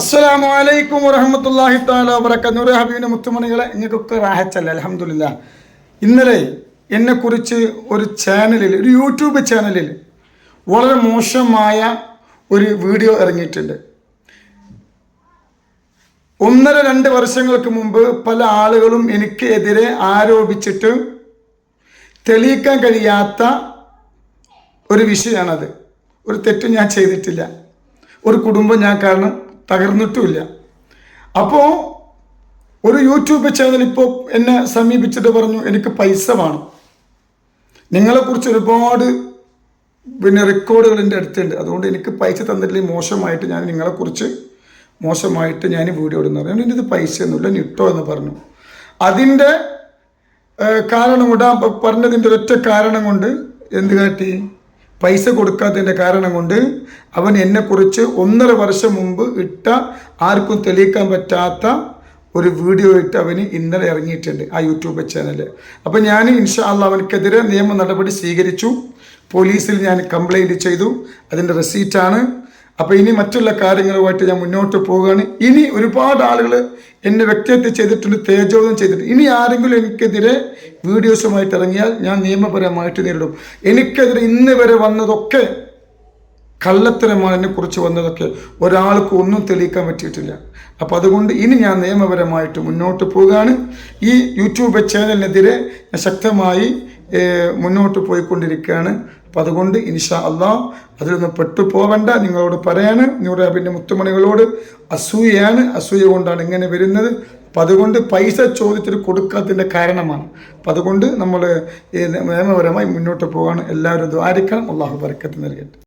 അസ്സലാമു അലൈക്കും വറഹമത്തല്ലാഹി താല വബറക്ക നൂറ് ഹബീബിന്റെ മുത്തുമണികളെ നിങ്ങൾക്കൊക്കെ റാഹച്ചല്ല അലഹമുല്ല ഇന്നലെ എന്നെക്കുറിച്ച് ഒരു ചാനലിൽ ഒരു യൂട്യൂബ് ചാനലിൽ വളരെ മോശമായ ഒരു വീഡിയോ ഇറങ്ങിയിട്ടുണ്ട്. ഒന്നര രണ്ട് വർഷങ്ങൾക്ക് മുമ്പ് പല ആളുകളും എനിക്ക് എതിരെ ആരോപിച്ചിട്ട് തെളിയിക്കാൻ കഴിയാത്ത ഒരു വിഷയമാണത്. ഒരു തെറ്റും ഞാൻ ചെയ്തിട്ടില്ല. ഒരു കുടുംബം ഞാൻ കാരണം തകർന്നിട്ടുമില്ല. അപ്പോൾ ഒരു യൂട്യൂബ് ചാനൽ ഇപ്പോൾ എന്നെ സമീപിച്ചിട്ട് പറഞ്ഞു എനിക്ക് പൈസ വേണം. നിങ്ങളെക്കുറിച്ച് ഒരുപാട് പിന്നെ റെക്കോർഡുകൾ എന്റെ അടുത്തുണ്ട്. അതുകൊണ്ട് എനിക്ക് പൈസ തന്നിട്ടില്ല മോശമായിട്ട് ഞാൻ നിങ്ങളെക്കുറിച്ച് മോശമായിട്ട് ഞാൻ വീഡിയോ ഇടുന്നു. പറഞ്ഞു എന്റെ ഇത് പൈസയൊന്നുമില്ല നിട്ടോ എന്ന് പറഞ്ഞു. അതിന്റെ കാരണം കൊണ്ട് പറഞ്ഞതിന്റെ ഒറ്റ കാരണം കൊണ്ട് എന്ത് കാട്ടി? പൈസ കൊടുക്കാത്തതിന്റെ കാരണം കൊണ്ട് അവൻ എന്നെക്കുറിച്ച് ഒന്നര വർഷം മുമ്പ് ഇട്ട ആർക്കും തെളിയിക്കാൻ പറ്റാത്ത ഒരു വീഡിയോ ഇട്ട് അവന് ഇന്നലെ ഇറങ്ങിയിട്ടുണ്ട് ആ യൂട്യൂബ് ചാനൽ അപ്പോൾ ഞാൻ ഇൻഷാ അല്ല അവനക്കെതിരെ നിയമ നടപടി സ്വീകരിച്ചു. പോലീസിൽ ഞാൻ കംപ്ലൈന്റ് ചെയ്തു. അതിന്റെ റെസീറ്റാണ് അപ്പോൾ ഇനി മറ്റുള്ള കാര്യങ്ങളുമായിട്ട് ഞാൻ മുന്നോട്ട് പോവുകയാണ്. ഇനി ഒരുപാട് ആളുകൾ എന്നെ വ്യക്തിഹത്യ ചെയ്തിട്ടുണ്ട് തേജോധം ചെയ്തിട്ടുണ്ട്. ഇനി ആരെങ്കിലും എനിക്കെതിരെ വീഡിയോസുമായിട്ട് ഇറങ്ങിയാൽ ഞാൻ നിയമപരമായിട്ട് നേരിടും. എനിക്കെതിരെ ഇന്ന് വരെ വന്നതൊക്കെ കള്ളത്തരമാണ് എന്നെക്കുറിച്ച് വന്നതൊക്കെ. ഒരാൾക്ക് ഒന്നും തെളിയിക്കാൻ പറ്റിയിട്ടില്ല. അപ്പോൾ അതുകൊണ്ട് ഇനി ഞാൻ നിയമപരമായിട്ട് മുന്നോട്ട് പോവുകയാണ്. ഈ യൂട്യൂബ് ചാനലിനെതിരെ ഞാൻ ശക്തമായി മുന്നോട്ട് പോയിക്കൊണ്ടിരിക്കുകയാണ്. അപ്പം അതുകൊണ്ട് ഇൻഷാ അള്ളാഹ് അതിലൊന്നും പെട്ടു പോവണ്ട നിങ്ങളോട് പറയാണ്. നൂറാബിന്റെ മുത്തുമണികളോട് അസൂയയാണ്. അസൂയ കൊണ്ടാണ് ഇങ്ങനെ വരുന്നത്. അപ്പം അതുകൊണ്ട് പൈസ ചോദിച്ചിട്ട് കൊടുക്കാത്തതിന്റെ കാരണമാണ്. അപ്പം അതുകൊണ്ട് നമ്മൾ നിയമപരമായി മുന്നോട്ട് പോവാണ്. എല്ലാവരും ദ്വാരിക്കണം. അള്ളാഹു ബർക്കത്ത് നൽകട്ടെ.